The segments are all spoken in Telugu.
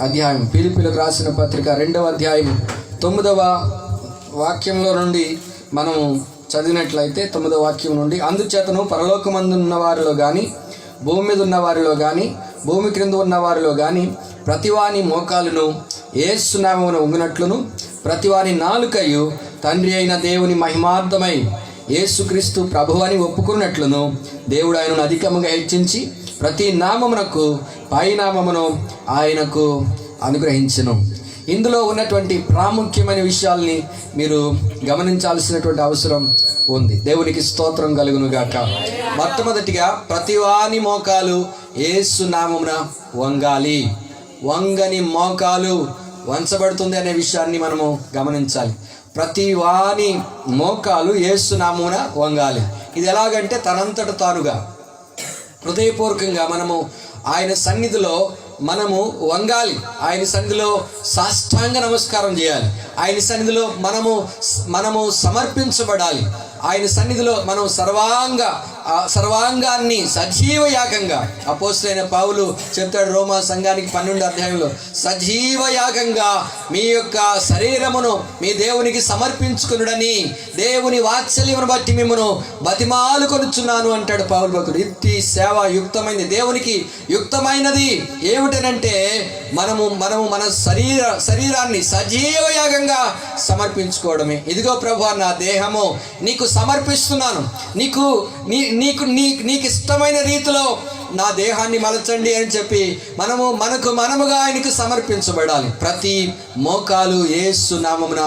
అధ్యాయం. పిలుపులకు రాసిన పత్రిక రెండవ అధ్యాయం తొమ్మిదవ వాక్యంలో నుండి మనం చదివినట్లయితే తొమ్మిదవ వాక్యం నుండి అందుచేతను పరలోకమందు ఉన్న వారిలో కానీ భూమి మీద ఉన్న వారిలో కానీ భూమి క్రింద ఉన్న వారిలో కానీ ప్రతివాని మోకాలును ఏసునామమును ఉంగినట్లును ప్రతివాని నాలుకయు తండ్రి అయిన దేవుని మహిమార్థమై యేసుక్రీస్తు ప్రభు అని ఒప్పుకున్నట్లును దేవుడు ఆయనను అధికముగా హెచ్చించి ప్రతి నామమునకు పైనామమును ఆయనకు అనుగ్రహించను. ఇందులో ఉన్నటువంటి ప్రాముఖ్యమైన విషయాల్ని మీరు గమనించాల్సినటువంటి అవసరం ఉంది. దేవునికి స్తోత్రం కలుగును గాక మొట్టమొదటిగా ప్రతివాని మోకాలు ఏసు నామమున వంగాలి. వంగని మోకాలు వంచబడుతుంది అనే విషయాన్ని మనము గమనించాలి. ప్రతి వాని మోకాలు ఏసునామున వంగాలి. ఇది ఎలాగంటే తనంతట తానుగా హృదయపూర్వకంగా మనము ఆయన సన్నిధిలో మనము వంగాలి. ఆయన సన్నిధిలో సాష్టాంగ నమస్కారం చేయాలి. ఆయన సన్నిధిలో మనము మనము సమర్పించబడాలి. ఆయన సన్నిధిలో మనం సర్వాంగ సర్వాంగాన్ని సజీవ యాగంగా అపోస్తులైన పావులు చెప్తాడు రోమా సంఘానికి పన్నెండు అధ్యాయంలో సజీవ యాగంగా మీ యొక్క శరీరమును మీ దేవునికి సమర్పించుకునుడని దేవుని వాత్సల్యమును బట్టి మిమ్మను బతిమాలు కొనుచున్నాను అంటాడు పావులు భక్తుడు. ఇట్టి సేవ యుక్తమైనది దేవునికి యుక్తమైనది ఏమిటనంటే మనము మనము మన శరీర శరీరాన్ని సజీవ యాగంగా సమర్పించుకోవడమే. ఇదిగో ప్రభు నా దేహము నీకు సమర్పిస్తున్నాను. నీకు నీ నీకు నీ నీకు ఇష్టమైన రీతిలో నా దేహాన్ని మలచండి అని చెప్పి మనము మనకు మనముగా ఆయనకు సమర్పించబడాలి. ప్రతి మోకాలు ఏసు నామమున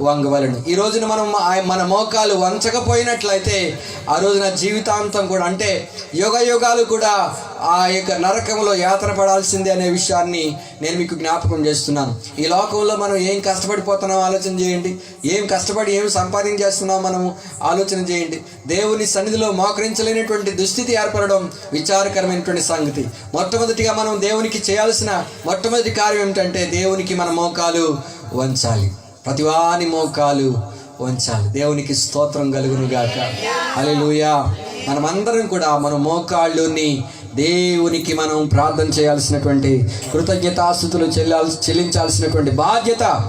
వంగవలను. ఈ రోజున మనం మన మోకాలు వంచకపోయినట్లయితే ఆ రోజున జీవితాంతం కూడా అంటే యుగ యుగాలు కూడా ఆ యొక్క నరకంలో యాతన పడాల్సిందే అనే విషయాన్ని నేను మీకు జ్ఞాపకం చేస్తున్నాను. ఈ లోకంలో మనం ఏం కష్టపడిపోతున్నాం ఆలోచన చేయండి. ఏం కష్టపడి ఏం సంపాదించేస్తున్నాం మనము ఆలోచన చేయండి. దేవుని సన్నిధిలో మోకరించలేనటువంటి దుస్థితి ఏర్పడడం విచారకరమైనటువంటి సంగతి. మొట్టమొదటిగా మనం దేవునికి చేయాల్సిన మొట్టమొదటి కార్యం ఏమిటంటే దేవునికి మన మోకాలు వంచాలి. ప్రతివాని మోకాలు వంచాలి. దేవునికి స్తోత్రం కలుగును గాక హల్లెలూయా. మనమందరం కూడా మన మోకాళ్ళుని దేవునికి మనం ప్రార్థన చేయాల్సినటువంటి కృతజ్ఞతాస్థుతులు చెల్లాల్సి చెల్లించాల్సినటువంటి బాధ్యత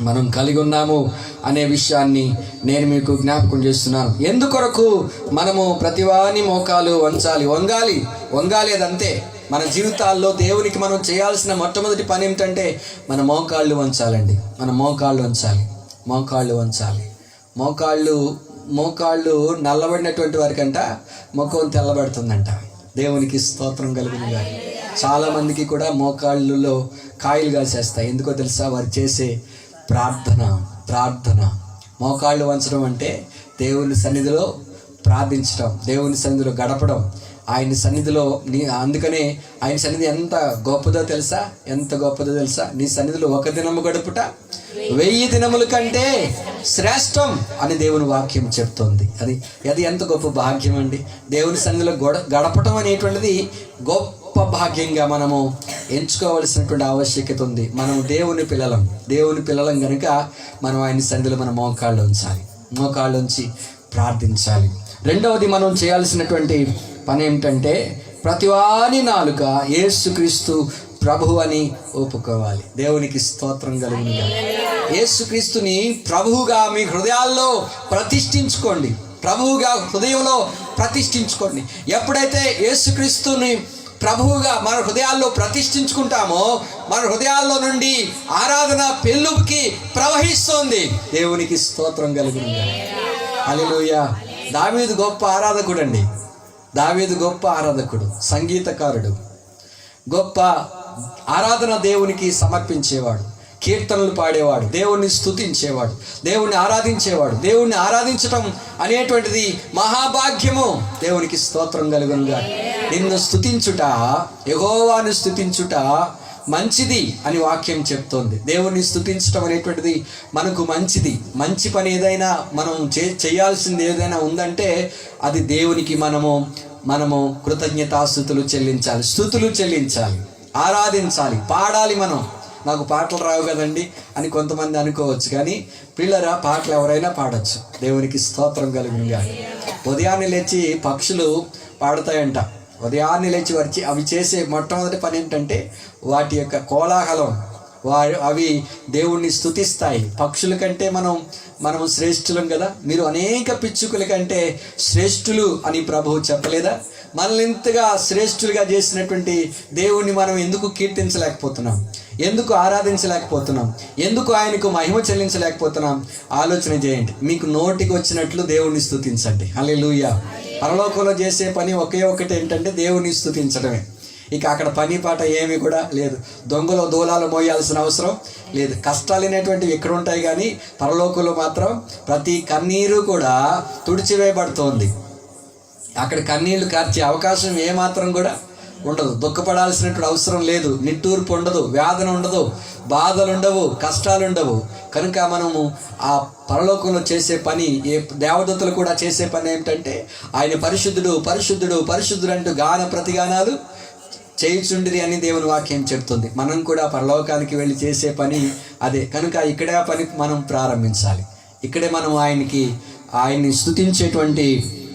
మనం కలిగి ఉన్నాము అనే విషయాన్ని నేను మీకు జ్ఞాపకం చేస్తున్నాను. ఎందుకొరకు మనము ప్రతివాని మోకాలు వంచాలి? వంగాలి? వంగాలేదంతే. మన జీవితాల్లో దేవునికి మనం చేయాల్సిన మొట్టమొదటి పని ఏమిటంటే మన మోకాళ్ళు వంచాలండి. మన మోకాళ్ళు వంచాలి. మోకాళ్ళు వంచాలి. మోకాళ్ళు మోకాళ్ళు నల్లబడినటువంటి వారికంట ముఖం తెల్లబడుతుందంట. దేవునికి స్తోత్రం కలిగిన గారు చాలామందికి కూడా మోకాళ్ళులో కాయలు కాసేస్తాయి. ఎందుకో తెలుసా? వారు చేసే ప్రార్థన ప్రార్థన. మోకాళ్ళు వంచడం అంటే దేవుని సన్నిధిలో ప్రార్థించడం దేవుని సన్నిధిలో గడపడం. ఆయన సన్నిధిలో నీ అందుకనే ఆయన సన్నిధి ఎంత గొప్పదో తెలుసా? ఎంత గొప్పదో తెలుసా? నీ సన్నిధిలో ఒక దినము గడుపుట వెయ్యి దినముల కంటే శ్రేష్టం అని దేవుని వాక్యం చెప్తోంది. అది అది ఎంత గొప్ప భాగ్యం అండి. దేవుని సన్నిధిలో గొడ గడపటం అనేటువంటిది గొప్ప భాగ్యంగా మనము ఎంచుకోవలసినటువంటి ఆవశ్యకత ఉంది. మనం దేవుని పిల్లలం. దేవుని పిల్లలం కనుక మనం ఆయన సన్నిధిలో మన మోకాళ్ళు ఉంచాలి. మోకాళ్ళు ఉంచి ప్రార్థించాలి. రెండవది మనం చేయాల్సినటువంటి పని ఏమిటంటే ప్రతివాని నాలుక యేసుక్రీస్తు ప్రభు అని ఒప్పుకోవాలి. దేవునికి స్తోత్రం కలిగిన యేసుక్రీస్తుని ప్రభువుగా మీ హృదయాల్లో ప్రతిష్ఠించుకోండి. ప్రభువుగా హృదయంలో ప్రతిష్ఠించుకోండి. ఎప్పుడైతే యేసుక్రీస్తుని ప్రభువుగా మన హృదయాల్లో ప్రతిష్ఠించుకుంటామో మన హృదయాల్లో నుండి ఆరాధన పెళ్ళుకి ప్రవహిస్తోంది. దేవునికి స్తోత్రం కలిగింది అలెలుయ దావీదు గొప్ప ఆరాధకుడండి. దావీదు గొప్ప ఆరాధకుడు సంగీతకారుడు. గొప్ప ఆరాధన దేవునికి సమర్పించేవాడు కీర్తనలు పాడేవాడు దేవుణ్ణి స్థుతించేవాడు దేవుణ్ణి ఆరాధించేవాడు. దేవుణ్ణి ఆరాధించటం అనేటువంటిది మహాభాగ్యము. దేవునికి స్తోత్రం కలుగునుగా నిన్ను స్థుతించుట యహోవాను స్థుతించుట మంచిది అని వాక్యం చెప్తోంది. దేవుణ్ణి స్థుతించడం అనేటువంటిది మనకు మంచిది. మంచి పని ఏదైనా మనం చే చేయాల్సింది ఏదైనా ఉందంటే అది దేవునికి మనము మనము కృతజ్ఞతాస్థుతులు చెల్లించాలి. స్థుతులు చెల్లించాలి. ఆరాధించాలి. పాడాలి మనం. నాకు పాటలు రావు కదండి అని కొంతమంది అనుకోవచ్చు. కానీ పిల్లరా పాటలు ఎవరైనా పాడచ్చు. దేవునికి స్తోత్రం కలుగునుగా ఉదయాన్నే లేచి పక్షులు పాడతాయంట. ఉదయాన్నే లేచి వచ్చి అవి చేసే మొట్టమొదటి పని ఏంటంటే వాటి యొక్క కోలాహలం వారు అవి దేవుణ్ణి స్తుతిస్తాయి. పక్షుల కంటే మనం మనం శ్రేష్ఠులం కదా? మీరు అనేక పిచ్చుకల కంటే శ్రేష్ఠులు అని ప్రభువు చెప్పలేదా? మనల్ని ఇంతగా శ్రేష్ఠులుగా చేసినటువంటి దేవుణ్ణి మనం ఎందుకు కీర్తించలేకపోతున్నాం? ఎందుకు ఆరాధించలేకపోతున్నాం? ఎందుకు ఆయనకు మహిమ చెల్లించలేకపోతున్నాం? ఆలోచన చేయండి. మీకు నోటికి వచ్చినట్లు దేవుణ్ణి అలే లూయ పరలోకంలో చేసే పని ఒకే ఒకటి ఏంటంటే దేవుణ్ణి స్థుతించడమే ఇక అక్కడ పని పాట ఏమీ కూడా లేదు. దొంగలు దూలాలు మోయాల్సిన అవసరం లేదు. కష్టాలు అనేటువంటివి ఇక్కడ ఉంటాయి కానీ పరలోకంలో మాత్రం ప్రతి కన్నీరు కూడా తుడిచివేయబడుతోంది. అక్కడ కన్నీళ్ళు కార్చే అవకాశం ఏమాత్రం కూడా ఉండదు. దుఃఖపడాల్సినటువంటి అవసరం లేదు. నిట్టూర్పు ఉండదు. వేదన ఉండదు. బాధలు ఉండవు. కష్టాలు ఉండవు. కనుక మనము ఆ పరలోకంలో చేసే పని ఏ దేవదత్తులు కూడా చేసే పని ఏమిటంటే ఆయన పరిశుద్ధుడు పరిశుద్ధుడు పరిశుద్ధుడు అంటూ గాన ప్రతిగానాలు చేయుచుండిరి అని దేవుని వాక్యం చెప్తుంది మనం కూడా పరలోకానికి వెళ్ళి చేసే పని అదే. కనుక ఇక్కడే ఆ పని మనం ప్రారంభించాలి. ఇక్కడే మనం ఆయనకి ఆయన్ని స్తుతించేటువంటి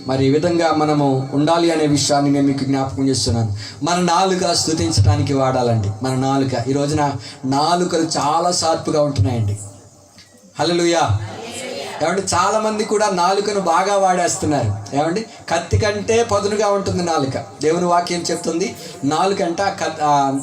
మరి ఈ విధంగా మనము ఉండాలి అనే విషయాన్ని నేను మీకు జ్ఞాపకం చేస్తున్నాను. మన నాలుక స్థుతించడానికి వాడాలండి. మన నాలుక. ఈ రోజున నాలుకలు చాలా షార్ప్గా ఉంటున్నాయండి. హలోయా ఏమంటే చాలామంది కూడా నాలుకను బాగా వాడేస్తున్నారు. ఏమండి కత్తి కంటే పదునుగా ఉంటుంది నాలుక. దేవుని వాక్యం చెప్తుంది నాలుక అంటే ఆ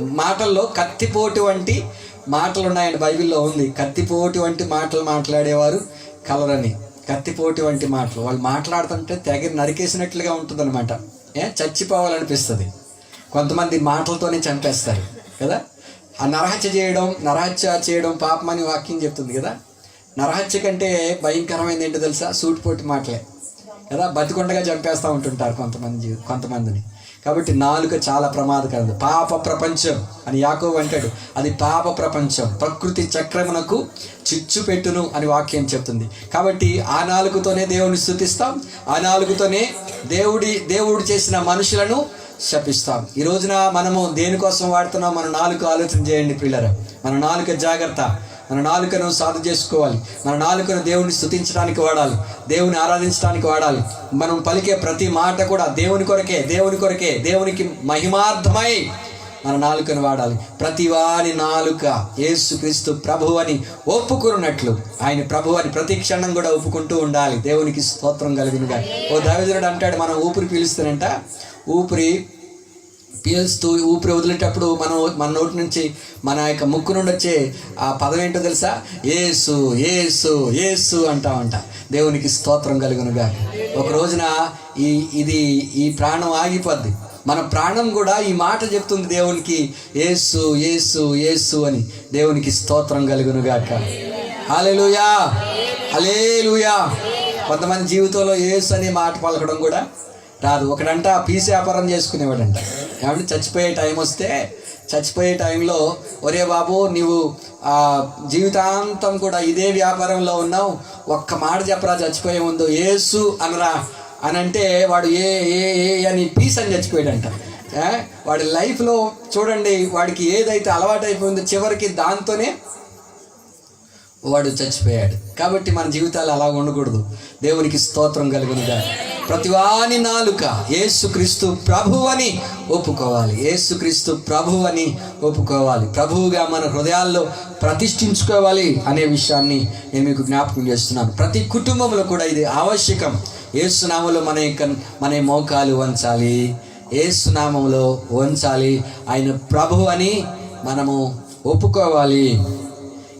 మాటల్లో కత్తిపోటు వంటి మాటలు ఉన్నాయండి బైబిల్లో ఉంది. కత్తిపోటు వంటి మాటలు మాట్లాడేవారు కలరని. కత్తిపోటు వంటి మాటలు. వాళ్ళు మాట్లాడుతుంటే తెగ నరికేసినట్లుగా ఉంటుందన్నమాట. ఏ? చచ్చిపోవాలనిపిస్తుంది. కొంతమంది మాటలతోనే చంపేస్తారు కదా? ఆ నరహత్య చేయడం నరహత్య చేయడం పాపమని వాక్యం చెప్తుంది కదా? నరహత్య కంటే భయంకరమైనది ఏంటో తెలుసా? సూటిపోటి మాటలే కదా? బతికొండగా చంపేస్తూ ఉంటుంటారు కొంతమంది కొంతమందిని. కాబట్టి నాలుక చాలా ప్రమాదకరం పాప ప్రపంచం అని యాకో అంటాడు. అది పాప ప్రపంచం. ప్రకృతి చక్రమునకు చిచ్చు పెట్టును అని వాక్యం చెప్తుంది. కాబట్టి ఆ నాలుగుతోనే దేవుని స్థుతిస్తాం. ఆ నాలుగుతోనే దేవుడి దేవుడు చేసిన మనుషులను శపిస్తాం. ఈ రోజున మనము దేనికోసం వాడుతున్నాం? మన నాలుగు ఆలోచన చేయండి పిల్లలు మన నాలుక జాగ్రత్త. మన నాలుకను సాధు చేసుకోవాలి. మన నాలుకను దేవుని స్థుతించడానికి వాడాలి. దేవుని ఆరాధించడానికి వాడాలి. మనం పలికే ప్రతి మాట కూడా దేవుని కొరకే దేవుని కొరకే దేవునికి మహిమార్థమై మన నాలుకను వాడాలి. ప్రతి వాని నాలుక యేసుక్రీస్తు ప్రభు అని ఒప్పుకున్నట్లు ఆయన ప్రభు అని ప్రతి క్షణం కూడా ఒప్పుకుంటూ ఉండాలి. దేవునికి స్తోత్రం కలిగినగా ఓ దైవజనుడు అంటాడు మనం ఊపిరి పీలుస్తానంట. ఊపిరి పీల్స్తూ ఊపిరి వదిలేటప్పుడు మనం మన నోటి నుంచి మన యొక్క ముక్కు నుండి వచ్చే ఆ పదం ఏంటో తెలుసా? ఏసు ఏసు ఏసు అంటామంట దేవునికి స్తోత్రం కలుగునుగా ఒక రోజున ఈ ఇది ఈ ప్రాణం ఆగిపోద్ది. మన ప్రాణం కూడా ఈ మాట చెప్తుంది దేవునికి ఏసు ఏసు ఏసు అని. దేవునికి స్తోత్రం కలుగునుగాక. హలేలుయా హలేలుయా కొంతమంది జీవితంలో ఏసు అనే మాట పలకడం కూడా రాదు. ఒకడంట పీస్ వ్యాపారం చేసుకునేవాడంట. కాబట్టి చచ్చిపోయే టైం వస్తే చచ్చిపోయే టైంలో ఒరే బాబు నీవు జీవితాంతం కూడా ఇదే వ్యాపారంలో ఉన్నావు. ఒక్క మాట చెప్పరా చచ్చిపోయే ముందు? ఏసు అనరా అని అంటే వాడు ఏ ఏ ఏ అని పీస్ అని చచ్చిపోయాడంట. వాడి లైఫ్లో చూడండి వాడికి ఏదైతే అలవాటు అయిపోయిందో చివరికి దాంతోనే వాడు చచ్చిపోయాడు. కాబట్టి మన జీవితాలు అలా ఉండకూడదు. దేవునికి స్తోత్రం కలుగునుగా ప్రతివాని నాలుక ఏసుక్రీస్తు ప్రభు అని ఒప్పుకోవాలి. ఏసుక్రీస్తు ప్రభు అని ఒప్పుకోవాలి. ప్రభువుగా మన హృదయాల్లో ప్రతిష్ఠించుకోవాలి అనే విషయాన్ని నేను మీకు జ్ఞాపకం చేస్తున్నాను. ప్రతి కుటుంబంలో కూడా ఇది ఆవశ్యకం. ఏసునామంలో మన యొక్క మన మోకాలు వంచాలి. ఏసునామంలో వంచాలి. ఆయన ప్రభు అని మనము ఒప్పుకోవాలి.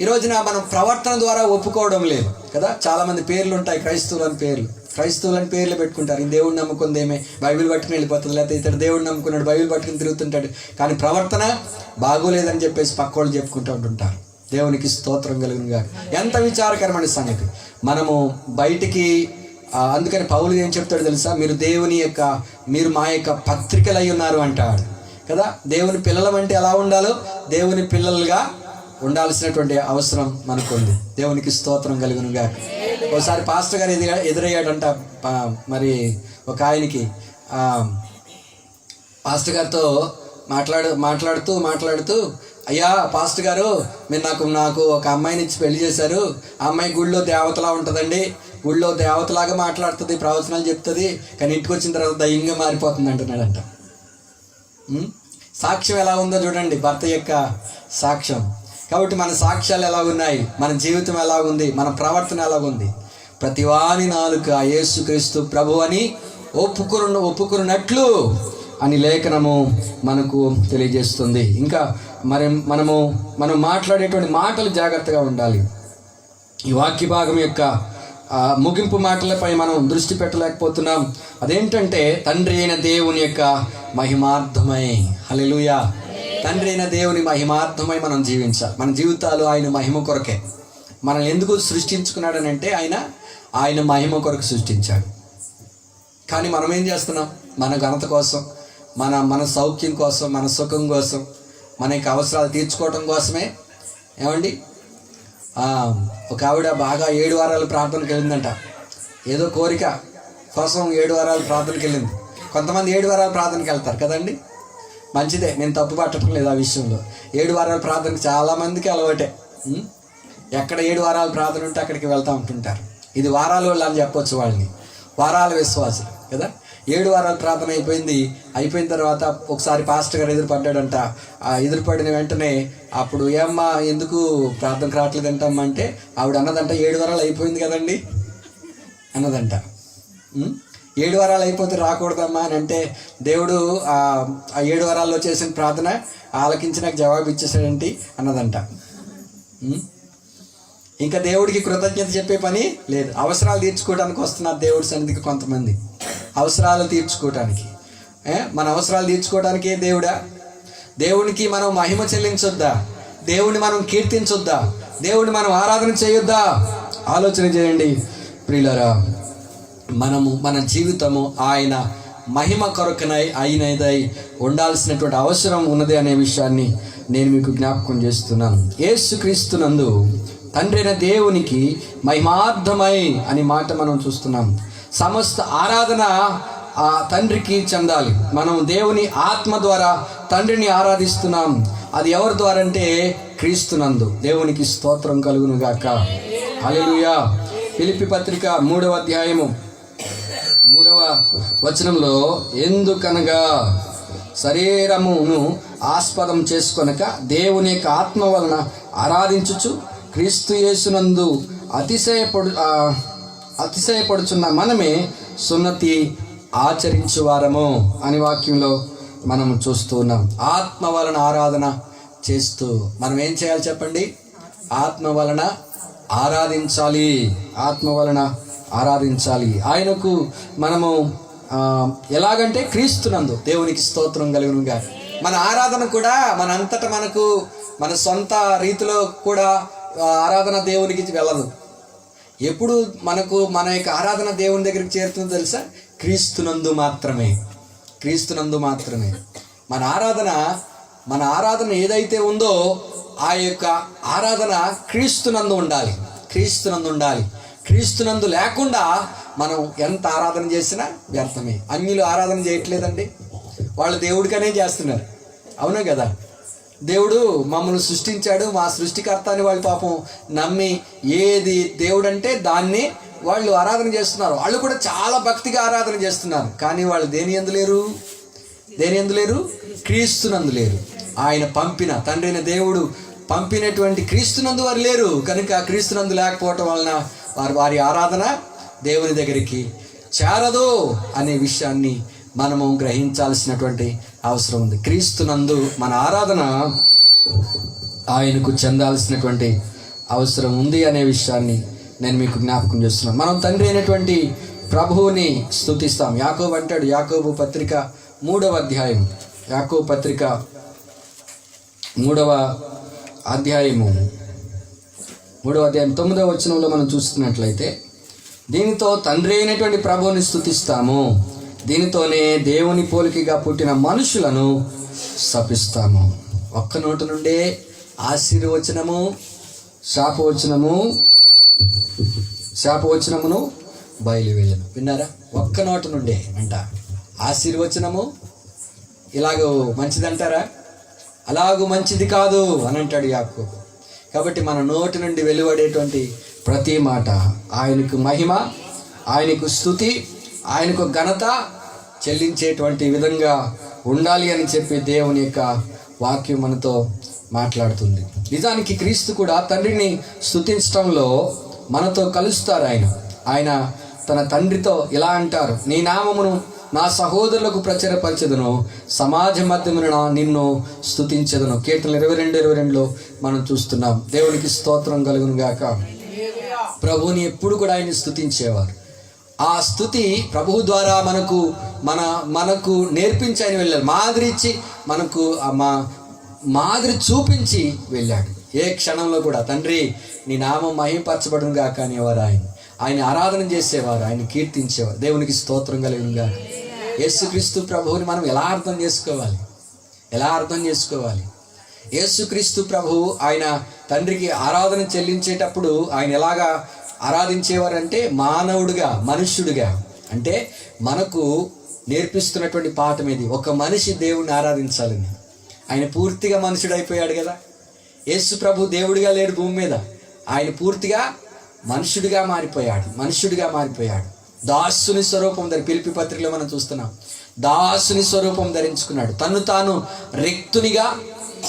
ఈ రోజున మనం ప్రవర్తన ద్వారా ఒప్పుకోవడం లేదు కదా? చాలామంది పేర్లు ఉంటాయి క్రైస్తవులని పేర్లు. క్రైస్తవులని పేర్లు పెట్టుకుంటారు. ఈ దేవుడిని నమ్ముకుందేమే బైబిల్ పట్టుకుని వెళ్ళిపోతుంది లేకపోతే ఇతడు దేవుడిని నమ్ముకున్నాడు బైబిల్ పట్టుకుని తిరుగుతుంటాడు. కానీ ప్రవర్తన బాగోలేదని చెప్పేసి పక్కోళ్ళు చెప్పుకుంటూ ఉంటుంటారు. దేవునికి స్తోత్రం కలిగినగా ఎంత విచారకరమైన సంగతి. మనము బయటికి అందుకని పౌలు ఏం చెప్తాడు తెలుసా? మీరు దేవుని యొక్క మీరు మా యొక్క పత్రికలై ఉన్నారు అంటాడు కదా? దేవుని పిల్లలం అంటే ఎలా ఉండాలో దేవుని పిల్లలుగా ఉండాల్సినటువంటి అవసరం మనకు ఉంది దేవునికి స్తోత్రం కలుగునుగా ఒకసారి పాస్టర్ గారు ఎదురు ఎదురయ్యాడంట మరి ఒక ఆయనకి. పాస్టర్ గారితో మాట్లాడు మాట్లాడుతూ మాట్లాడుతూ అయ్యా పాస్టర్ గారు మీరు నాకు నాకు ఒక అమ్మాయిని ఇచ్చి పెళ్ళి చేశారు. ఆ అమ్మాయి గుళ్ళో దేవతలా ఉంటుందండి. గుళ్ళో దేవతలాగా మాట్లాడుతుంది ప్రవచనాలు చెప్తుంది. కానీ ఇంటికి వచ్చిన తర్వాత దయ్యంగా మారిపోతుంది అంటున్నాడంట. సాక్ష్యం ఎలా ఉందో చూడండి భర్త యొక్క సాక్ష్యం. కాబట్టి మన సాక్ష్యాలు ఎలా ఉన్నాయి మన జీవితం ఎలా ఉంది మన ప్రవర్తన ఎలా ఉంది ప్రతివాని నాలుక యేసుక్రీస్తు ప్రభు అని ఒప్పుకున్న ఒప్పుకున్నట్లు అని లేఖనము మనకు తెలియజేస్తుంది. ఇంకా మరి మనము మనం మాట్లాడేటువంటి మాటలు జాగ్రత్తగా ఉండాలి. ఈ వాక్య భాగం యొక్క ముగింపు మాటలపై మనం దృష్టి పెట్టలేకపోతున్నాం. అదేంటంటే తండ్రి అయిన దేవుని యొక్క మహిమార్థమై. హలెలుయా తండ్రి అయిన దేవుని మహిమార్థమై మనం జీవించాలి. మన జీవితాలు ఆయన మహిమ కొరకే. మనం ఎందుకు సృష్టించుకున్నాడనంటే ఆయన ఆయన మహిమ కొరకు సృష్టించాడు. కానీ మనం ఏం చేస్తున్నాం? మన ఘనత కోసం మన మన సౌఖ్యం కోసం మన సుఖం కోసం మన యొక్క అవసరాలు తీర్చుకోవటం కోసమే. ఏమండి? ఒక ఆవిడ బాగా ఏడు వారాలు ప్రార్థనకి వెళ్ళిందంట. ఏదో కోరిక కోసం ఏడు వారాలు ప్రార్థనకి వెళ్ళింది. కొంతమంది ఏడు వారాలు ప్రార్థనకి వెళ్తారు కదండి? మంచిదే నేను తప్పు పట్టడం లేదు ఆ విషయంలో. ఏడు వారాల ప్రార్థన చాలామందికి అలవాటే. ఎక్కడ ఏడు వారాలు ప్రార్థన ఉంటే అక్కడికి వెళ్తూ ఉంటుంటారు. ఇది వారాల వాళ్ళు అని చెప్పొచ్చు వాళ్ళని. వారాల విశ్వాసం కదా? ఏడు వారాల ప్రార్థన అయిపోయింది అయిపోయిన తర్వాత ఒకసారి పాస్టర్ గారు ఎదురుపడ్డాడంట. ఆ ఎదురుపడిన వెంటనే అప్పుడు ఏమ్మా ఎందుకు ప్రార్థనకు రావట్లేదంటమ్మా? అంటే ఆవిడ అన్నదంట ఏడు వారాలు అయిపోయింది కదండి. అన్నదంట. ఏడు వారాలు అయిపోతే రాకూడదమ్మా అని అంటే దేవుడు ఆ ఏడు వారాల్లో చేసిన ప్రార్థన ఆలకించి నాకు జవాబు ఇచ్చేసాడేంటి అన్నదంట. ఇంకా దేవుడికి కృతజ్ఞత చెప్పే పని లేదు. అవసరాలు తీర్చుకోవడానికి వస్తున్నారు దేవుడి సన్నిధికి కొంతమంది. అవసరాలు తీర్చుకోవటానికి. మన అవసరాలు తీర్చుకోవడానికే దేవుడా? దేవునికి మనం మహిమ చెల్లించొద్దా? దేవుని మనం కీర్తించొద్దా? దేవుని మనం ఆరాధన చేయొద్దా? ఆలోచన చేయండి ప్రియులరా. మనము మన జీవితము ఆయన మహిమ కొరకనై అయినదై ఉండాల్సినటువంటి అవసరం ఉన్నది అనే విషయాన్ని నేను మీకు జ్ఞాపకం చేస్తున్నాను. ఏసుక్రీస్తునందు తండ్రి అయిన దేవునికి మహిమార్థమై అని మాట మనం చూస్తున్నాం. సమస్త ఆరాధన ఆ తండ్రికి చెందాలి. మనం దేవుని ఆత్మ ద్వారా తండ్రిని ఆరాధిస్తున్నాం. అది ఎవరి ద్వారా అంటే క్రీస్తునందు దేవునికి స్తోత్రం కలుగును గాక హల్లెలూయా. పిలిపి పత్రిక మూడవ అధ్యాయము. మూడవ వచనంలో ఎందుకనగా శరీరమును ఆస్పదం చేసుకొనక దేవుని యొక్క ఆత్మ వలన ఆరాధించుచు క్రీస్తు యేసునందు అతిశయపడు అతిశయపడుచున్న మనమే సున్నతి ఆచరించువారము అని వాక్యంలో మనం చూస్తూ ఉన్నాం. ఆత్మ వలన ఆరాధన చేస్తూ మనం ఏం చేయాలి చెప్పండి? ఆత్మ వలన ఆరాధించాలి. ఆత్మ వలన ఆరాధించాలి. ఆయనకు మనము ఎలాగంటే క్రీస్తునందు దేవునికి స్తోత్రం కలుగునుగా మన ఆరాధన కూడా మన అంతటా మనకు మన సొంత రీతిలో కూడా ఆరాధన దేవునికి వెళ్ళదు. ఎప్పుడు మనకు మన యొక్క ఆరాధన దేవుని దగ్గరికి చేరుతుందో తెలుసా? క్రీస్తునందు మాత్రమే. క్రీస్తునందు మాత్రమే. మన ఆరాధన మన ఆరాధన ఏదైతే ఉందో ఆ యొక్క ఆరాధన క్రీస్తునందు ఉండాలి. క్రీస్తునందు ఉండాలి. క్రీస్తునందు లేకుండా మనం ఎంత ఆరాధన చేసినా వ్యర్థమే. అన్యులు ఆరాధన చేయట్లేదండి. వాళ్ళు దేవుడికనే చేస్తున్నారు. అవునా కదా? దేవుడు మమ్మల్ని సృష్టించాడు మా సృష్టికర్త అని వాళ్ళు పాపం నమ్మి ఏది దేవుడు అంటే దాన్ని వాళ్ళు ఆరాధన చేస్తున్నారు. వాళ్ళు కూడా చాలా భక్తిగా ఆరాధన చేస్తున్నారు. కానీ వాళ్ళు దేని ఎందు లేరు? దేని ఎందు లేరు? క్రీస్తునందు లేరు. ఆయన పంపిన తండ్రిన దేవుడు పంపినటువంటి క్రీస్తునందు వారు లేరు. కనుక క్రీస్తునందు లేకపోవటం వలన వారు వారి ఆరాధన దేవుని దగ్గరికి చేరదు అనే విషయాన్ని మనము గ్రహించాల్సినటువంటి అవసరం ఉంది. క్రీస్తునందు మన ఆరాధన ఆయనకు చెందాల్సినటువంటి అవసరం ఉంది అనే విషయాన్ని నేను మీకు జ్ఞాపకం చేస్తున్నాను. మనం తండ్రి అయినటువంటి ప్రభువుని స్తుతిస్తాం. యాకోబు అంటాడు యాకోబు పత్రిక మూడవ అధ్యాయం. యాకోబు పత్రిక మూడవ అధ్యాయము. మూడవ అధ్యాయం తొమ్మిదవ వచనంలో మనం చూస్తున్నట్లయితే దీనితో తండ్రి అయినటువంటి ప్రభువుని స్థుతిస్తాము దీనితోనే దేవుని పోలికగా పుట్టిన మనుషులను శపిస్తాము. ఒక్క నోటి నుండే ఆశీర్వచనము శాపవచనము శాపవచనమును బయలువేయను. విన్నారా? ఒక్క నోటి నుండే అంట. ఆశీర్వచనము ఇలాగో మంచిదంటారా? అలాగూ మంచిది కాదు అని అంటాడు యాకోబు. కాబట్టి మన నోటి నుండి వెలువడేటువంటి ప్రతి మాట. ఆయనకు మహిమ ఆయనకు స్థుతి ఆయనకు ఘనత చెల్లించేటువంటి విధంగా ఉండాలి అని చెప్పి దేవుని యొక్క వాక్యం మనతో మాట్లాడుతుంది. నిజానికి క్రీస్తు కూడా తండ్రిని స్థుతించడంలో మనతో కలుస్తారు ఆయన. ఆయన తన తండ్రితో ఇలా అంటారు నీ నామమును నా సహోదరులకు ప్రచురపరచదును. సమాజ మధ్యమున నిన్ను స్థుతించదును కీర్తనలు ఇరవై రెండు ఇరవై రెండులో మనం చూస్తున్నాం. దేవునికి స్తోత్రం కలుగును గాక. ప్రభువుని ఎప్పుడు కూడా ఆయన స్థుతించేవారు ఆ స్థుతి ప్రభువు ద్వారా మనకు మన మనకు నేర్పించి ఆయన వెళ్ళారు మాదిరి ఇచ్చి మనకు మా మాదిరి చూపించి వెళ్ళాడు. ఏ క్షణంలో కూడా తండ్రి నీ నామం మహింపరచబడును గాక అనేవారు ఆయన. ఆయన ఆరాధన చేసేవారు ఆయన కీర్తించేవారు. దేవునికి స్తోత్రం కలిగినగా యేసుక్రీస్తు ప్రభువుని మనం ఎలా అర్థం చేసుకోవాలి? ఎలా అర్థం చేసుకోవాలి? యేసుక్రీస్తు ప్రభువు ఆయన తండ్రికి ఆరాధన చెల్లించేటప్పుడు ఆయన ఎలాగా ఆరాధించేవారంటే మానవుడిగా మనుష్యుడిగా. అంటే మనకు నేర్పిస్తున్నటువంటి పాఠం ఇది ఒక మనిషి దేవుణ్ణి ఆరాధించాలని. ఆయన పూర్తిగా మనుషుడు అయిపోయాడు కదా. యేసు ప్రభు దేవుడిగా లేడు భూమి మీద. ఆయన పూర్తిగా మనుషుడిగా మారిపోయాడు మనుషుడిగా మారిపోయాడు. దాసుని స్వరూపం ధరి పిలిపి పత్రికలో మనం చూస్తున్నాం. దాసుని స్వరూపం ధరించుకున్నాడు. తను తాను రిక్తునిగా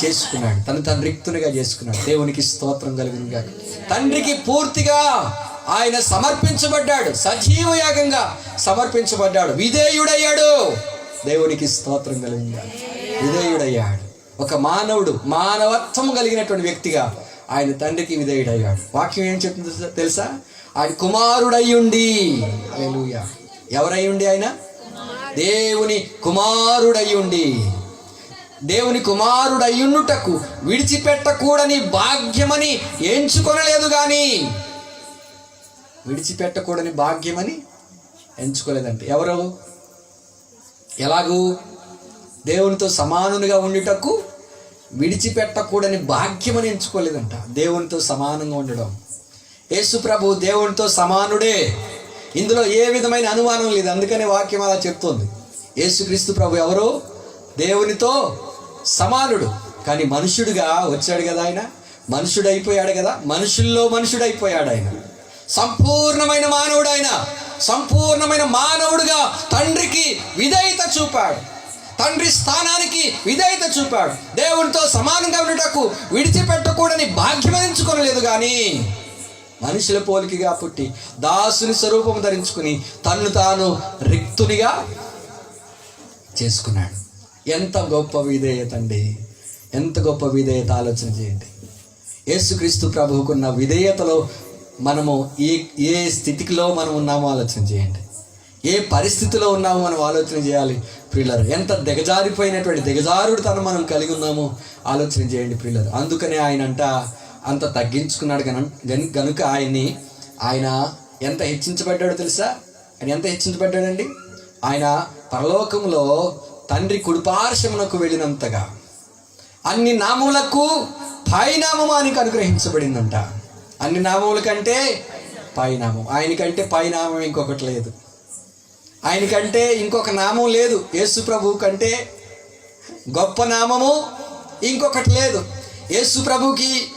చేసుకున్నాడు. తను తను రిక్తునిగా చేసుకున్నాడు. దేవునికి స్తోత్రం కలిగినగా తండ్రికి పూర్తిగా ఆయన సమర్పించబడ్డాడు. సజీవ యాగంగా సమర్పించబడ్డాడు. విధేయుడయ్యాడు. దేవునికి స్తోత్రం కలిగిందా విధేయుడయ్యాడు. ఒక మానవుడు మానవత్వం కలిగినటువంటి వ్యక్తిగా ఆయన తండ్రికి విధేయుడయ్యాడు. వాక్యం ఏం చెప్తుందో తెలుసా- తెలుసా ఆయన కుమారుడయ్యుండి. హల్లెలూయా. ఎవరయ్యుండి ఆయన? దేవుని కుమారుడయ్యుండి. దేవుని కుమారుడయ్యుండుటకు విడిచిపెట్టకూడని భాగ్యమని ఎంచుకొనలేదు కానీ విడిచిపెట్టకూడని భాగ్యమని ఎంచుకోలేదంట. ఎవరు? ఎలాగూ? దేవునితో సమానునిగా ఉండుటకు విడిచిపెట్టకూడని భాగ్యమని ఎంచుకోలేదంట. దేవునితో సమానంగా ఉండడం. యేసుప్రభు దేవునితో సమానుడే. ఇందులో ఏ విధమైన అనుమానం లేదు. అందుకనే వాక్యం అలా చెప్తుంది. యేసుక్రీస్తు ప్రభు ఎవరు? దేవునితో సమానుడు. కానీ మనుషుడుగా వచ్చాడు కదా ఆయన. మనుషుడు అయిపోయాడు కదా. మనుషుల్లో మనుషుడైపోయాడు ఆయన. సంపూర్ణమైన మానవుడు ఆయన. సంపూర్ణమైన మానవుడుగా తండ్రికి విధేయత చూపాడు. తండ్రి స్థానానికి విధేయత చూపాడు. దేవునితో సమానంగా ఉండటకు విడిచిపెట్టకూడని భాగ్యం ఎంచుకోనలేదు కానీ మనుషుల పోలికగా పుట్టి దాసుని స్వరూపం ధరించుకుని తన్ను తాను రిక్తునిగా చేసుకున్నాడు. ఎంత గొప్ప విధేయత అండి. ఎంత గొప్ప విధేయత ఆలోచన చేయండి. యేసుక్రీస్తు ప్రభువుకున్న విధేయతలో మనము ఏ ఏ స్థితిలో మనం ఉన్నామో ఆలోచన చేయండి. ఏ పరిస్థితిలో ఉన్నామో మనం ఆలోచన చేయాలి. ప్రిల్లరు ఎంత దిగజారిపోయినటువంటి దిగజారుడు తను మనం కలిగి ఉన్నామో ఆలోచన చేయండి ప్రిల్లరు అందుకనే ఆయన అంట అంత తగ్గించుకున్నాడు కనుక కనుక ఆయన్ని ఆయన ఎంత హెచ్చించబడ్డాడో తెలుసా? ఆయన ఎంత హెచ్చించబడ్డాడండి? ఆయన పరలోకంలో తండ్రి కుడిపార్శ్వమునకు వెళ్ళినంతగా. అన్ని నామములకు పైనామం అనుగ్రహించబడిందంట. అన్ని నామముల కంటే పైనామం. ఆయనకంటే పైనామం ఇంకొకటి లేదు. ఆయనకంటే ఇంకొక నామం లేదు. యేసు ప్రభు కంటే గొప్ప నామము ఇంకొకటి లేదు. యేసు ప్రభుకి